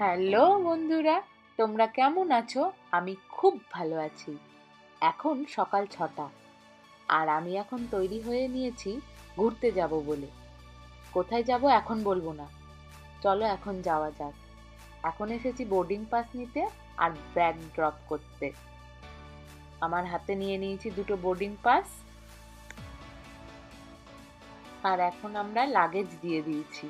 Hello বন্ধুরা, তোমরা কেমন আছো? আমি খুব ভালো আছি। এখন সকাল ছটা আর আমি এখন তৈরি হয়ে নিয়েছি ঘুরতে যাব বলে। কোথায় যাব এখন বলব না। চলো এখন যাওয়া যাক। এখন এসেছি বোর্ডিং পাস নিতে আর ব্যাগ ড্রপ করতে। আমার হাতে নিয়ে নিয়েছি দুটো বোর্ডিং পাস আর এখন আমরা লাগেজ দিয়ে দিয়েছি।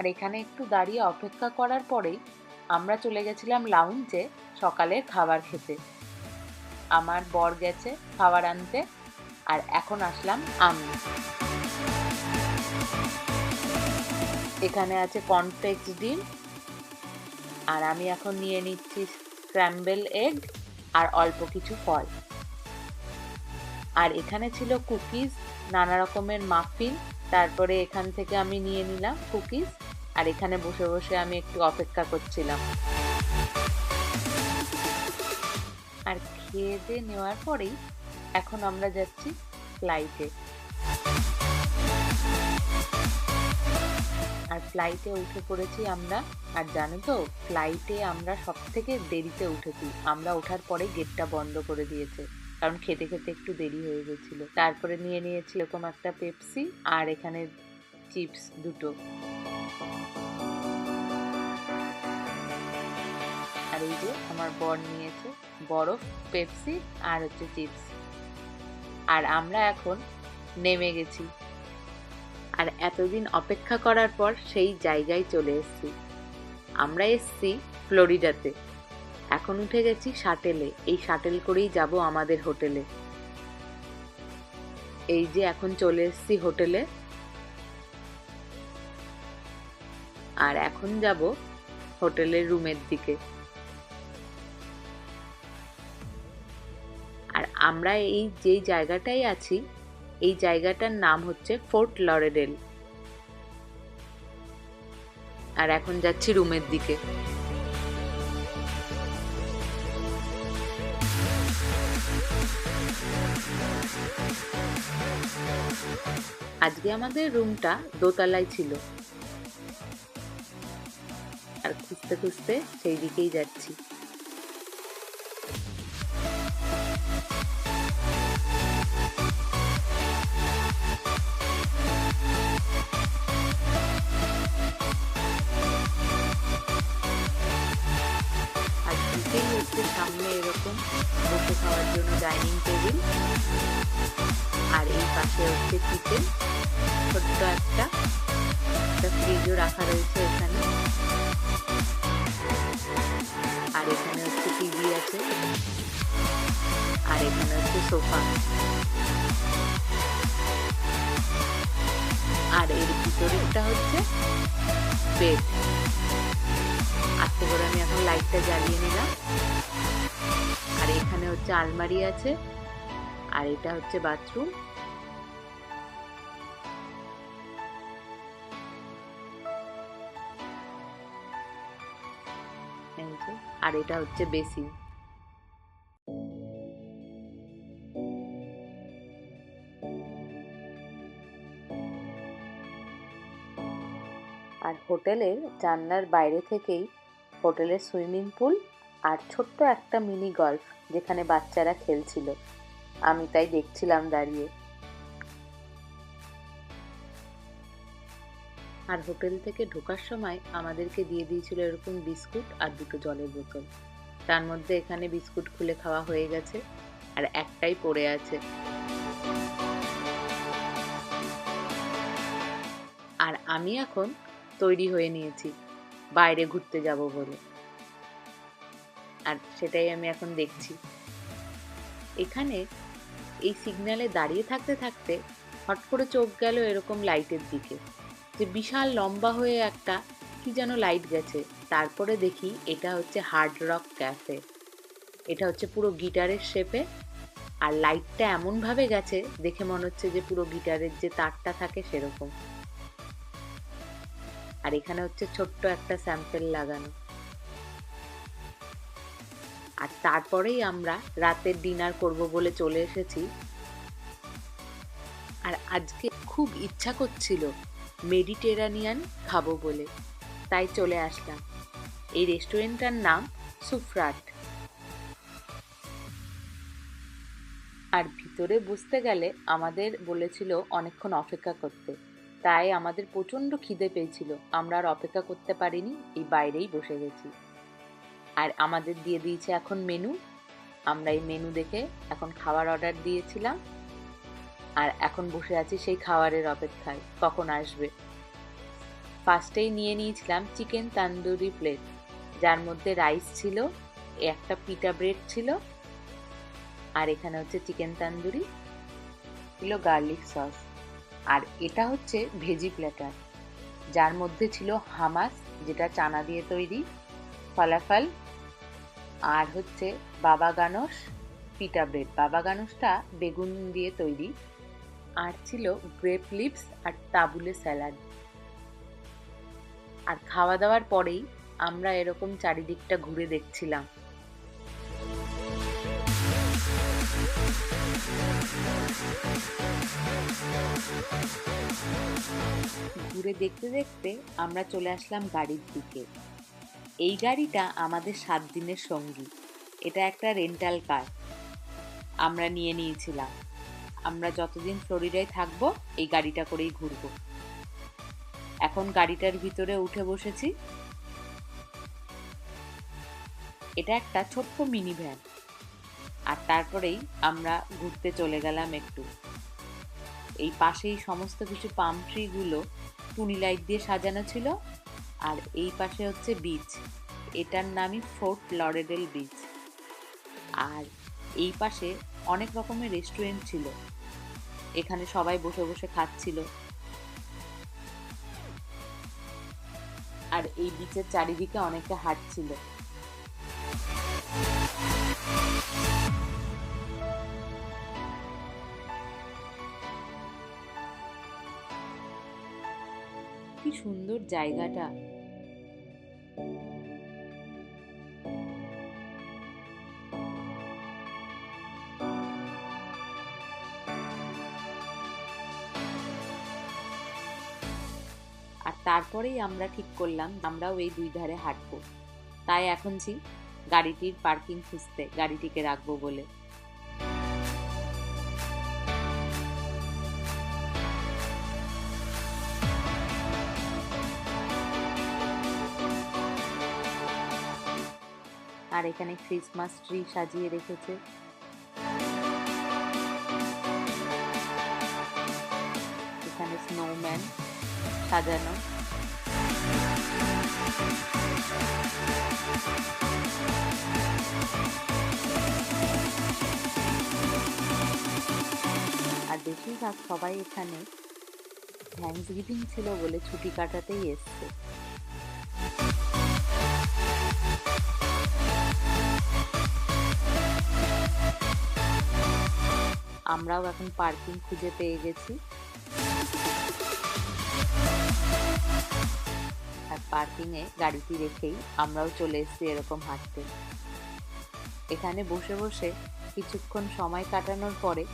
আর এখানে একটু দাঁড়িয়ে অপেক্ষা করার পরেই আমরা চলে গেছিলাম লাউঞ্জে সকালের খাবার খেতে। আমার বর গেছে খাবার আনতে আর এখন আসলাম আমি। এখানে আছে কনফ্লেক্স ডিম আর আমি এখন নিয়ে নিচ্ছি স্ক্র্যাম্বেল এগ আর অল্প কিছু ফল। আর এখানে ছিল কুকিজ নানা রকমের মাফিন তারপরে এখান থেকে আমি নিয়ে নিলাম কুকিজ আর এখানে বসে বসে আমি একটু অপেক্ষা করছিলাম। আর খেয়ে দিয়ে নেওয়ার পরেই এখন আমরা যাচ্ছি ফ্লাইটে আর ফ্লাইটে উঠে পড়েছি আমরা। আর জানো তো ফ্লাইটে আমরা সব থেকে দেরিতে উঠেছি। আমরা ওঠার পরে গেটটা বন্ধ করে দিয়েছে। কারণ খেতে খেতে একটু দেরি হয়ে গেছিল। তারপরে নিয়ে নিয়েছি এরকম একটা পেপসি আর এখানে চিপস দুটো। আর এই যে আমার বর নিয়েছে বরফ, পেপসি আর হচ্ছে চিপস। আর আমরা এখন নেমে গেছি। আর এতদিন অপেক্ষা করার পর সেই জায়গায় চলে এসেছি। আমরা এসছি ফ্লোরিডাতে। এখন উঠে গেছি শাটেলে। এই শাটেল করেই যাব আমাদের হোটেলে। এই যে এখন চলে এসেছি হোটেলে। আর এখন যাব হোটেলের রুমের দিকে। আর আমরা এই যেই জায়গাটায় আছি, এই জায়গাটার নাম হচ্ছে ফোর্ট লরেডেল। আর এখন যাচ্ছি রুমের দিকে। আজকে আমাদের রুমটা দোতলায় ছিল। খুঁজতে খুঁজতে সেই দিকেই যাচ্ছি। হচ্ছে সামনে এরকম বসে খাওয়ার জন্য ডাইনিং টেবিল। আর এই পাশে হচ্ছে কিচেন। ছোট্ট একটা একটা ফ্রিজও রাখা রয়েছে এখানে। এখানে হচ্ছে টিভি আছে। আর এখানে হচ্ছে সোফা। আর এর ভিতরেরটা হচ্ছে বেড আস্তে করে আমি এখন লাইটটা জ্বালিয়ে নিলাম। আর এখানে হচ্ছে আলমারি আছে। আর এটা হচ্ছে বাথরুম আর এটা হচ্ছে বেসিন। আর হোটেলের জানলার বাইরে থেকেই হোটেলের সুইমিং পুল আর ছোট্ট একটা মিনি গল্ফ যেখানে বাচ্চারা খেলছিল। আমি তাই দেখছিলাম দাঁড়িয়ে। আর হোটেল থেকে ঢোকার সময় আমাদেরকে দিয়ে দিয়েছিল এরকম বিস্কুট আর দুটো জলের বোতল। তার মধ্যে এখানে বিস্কুট খুলে খাওয়া হয়ে গেছে আর একটাই পড়ে আছে। আর আমি এখন তৈরি হয়ে নিয়েছি, বাইরে ঘুরতে যাব বলে। আর সেটাই আমি এখন দেখছি। এখানে এই সিগন্যালে দাঁড়িয়ে থাকতে থাকতে হট করে চোখ গেল এরকম লাইটের দিকে। যে বিশাল লম্বা হয়ে একটা, কি যেন লাইট গেছে। তারপরে দেখি এটা হচ্ছে হার্ড রক ক্যাফে এটা হচ্ছে পুরো গিটারের শেপে আর লাইটটা এমনভাবে গেছে, দেখে মনে হচ্ছে যে পুরো গিটারের যে তারটা থাকে সেরকম। আর এখানে হচ্ছে ছোট্ট একটা স্যাম্পেল লাগানো। আর তারপরেই আমরা রাতের ডিনার করব বলে চলে এসেছি। আর আজকে খুব ইচ্ছা করছিল মেডিটেরানিয়ান খাব বলে। তাই চলে আসলাম। এই রেস্টুরেন্টটার নাম সুফ্রাট। আর ভিতরে বুঝতে গেলে আমাদের বলেছিল অনেকক্ষণ অপেক্ষা করতে। তাই আমাদের প্রচণ্ড খিদে পেয়েছিল। আমরা আর অপেক্ষা করতে পারিনি, এই বাইরেই বসে গেছি। আর আমাদের দিয়ে দিয়েছে এখন মেনু আমরা এই মেনু দেখে এখন খাবার অর্ডার দিয়েছিলাম। আর এখন বসে আছি সেই খাবারের অপেক্ষায়। কখন আসবে? ফার্স্টেই নিয়ে নিয়েছিলাম চিকেন তান্দুরি প্লেট যার মধ্যে রাইস ছিল, একটা পিটা ব্রেড ছিল, আর এখানে হচ্ছে চিকেন তান্দুরি, ছিল গার্লিক সস আর এটা হচ্ছে ভেজি প্ল্যাটার যার মধ্যে ছিল হামাস যেটা চানা দিয়ে তৈরি, ফলাফল, আর হচ্ছে বাবা গানস পিটা ব্রেড বাবা গানসটা বেগুন দিয়ে তৈরি আর ছিল গ্রেপ লিপস আর তাবুলে স্যালাড আর খাওয়া দাওয়ার পরেই আমরা এরকম চারিদিকটা ঘুরে দেখছিলাম। ঘুরে দেখতে দেখতে আমরা চলে আসলাম গাড়ির দিকে। এই গাড়িটা আমাদের সাত দিনের সঙ্গী। এটা একটা রেন্টাল কার। আমরা নিয়ে নিয়েছিলাম। আমরা যতদিন ফ্লোরিডায় থাকব, এই গাড়িটা করেই ঘুরবো। এখন গাড়িটার ভিতরে উঠে বসেছি। এটা একটা ছোট্ট মিনি ভ্যান আর তারপরেই আমরা ঘুরতে চলে গেলাম একটু। এই পাশেই সমস্ত কিছু পাম ট্রিগুলো টুনি লাইট দিয়ে সাজানো ছিল। আর এই পাশে হচ্ছে বিচ এটার নামই ফোর্ট লরেডেল বিচ আর এই পাশে অনেক রকমের রেস্টুরেন্ট ছিল। এখানে সবাই বসে বসে খাচ্ছিল। আর এই বিচের চারিদিকে অনেকে হাঁটছিল। কি সুন্দর জায়গাটা। তারপরেই আমরা ঠিক করলাম, আমরাও এই দুই ধারে হাঁটবো। তাই এখন ছি গাড়িটির পার্কিং খুঁজতে, গাড়িটিকে রাখব বলে। আর এখানে ক্রিসমাস ট্রি সাজিয়ে রেখেছে। এখানে স্নোম্যান সাজানো। আর বেশিরভাগ সবাই এখানে থ্যাংকস গিভিং ছিল বলে ছুটি কাটাতেই এসছে। আমরাও এখন পার্কিং খুঁজে পেয়ে গেছি। পার্কিংয়ে গাড়িটি রেখেই আমরাও চলে এসেছি এরকম হাঁটতে। এখানে বসে বসে কিছুক্ষণ সময় কাটানোর পরে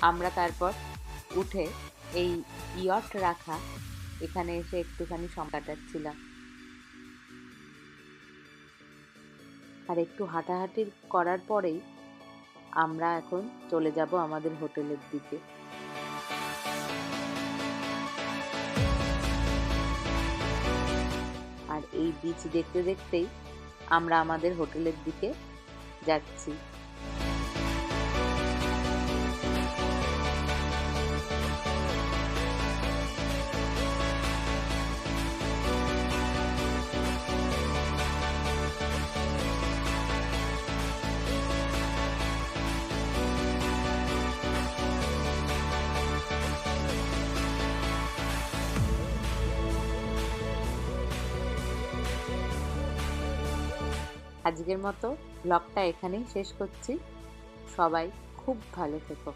আমরা তারপর উঠে এই ইয়ট রাখা এখানে এসে একটুখানি সময় কাটাচ্ছিলাম। আর একটু হাঁটাহাঁটি করার পরেই আমরা এখন চলে যাব আমাদের হোটেলের দিকে। এই দেখতে দেখতেই আমরা আমাদের হোটেলের দিকে যাচ্ছি। আজকের মতো ব্লগটা এখানেই শেষ করছি। সবাই খুব ভালো থেকো।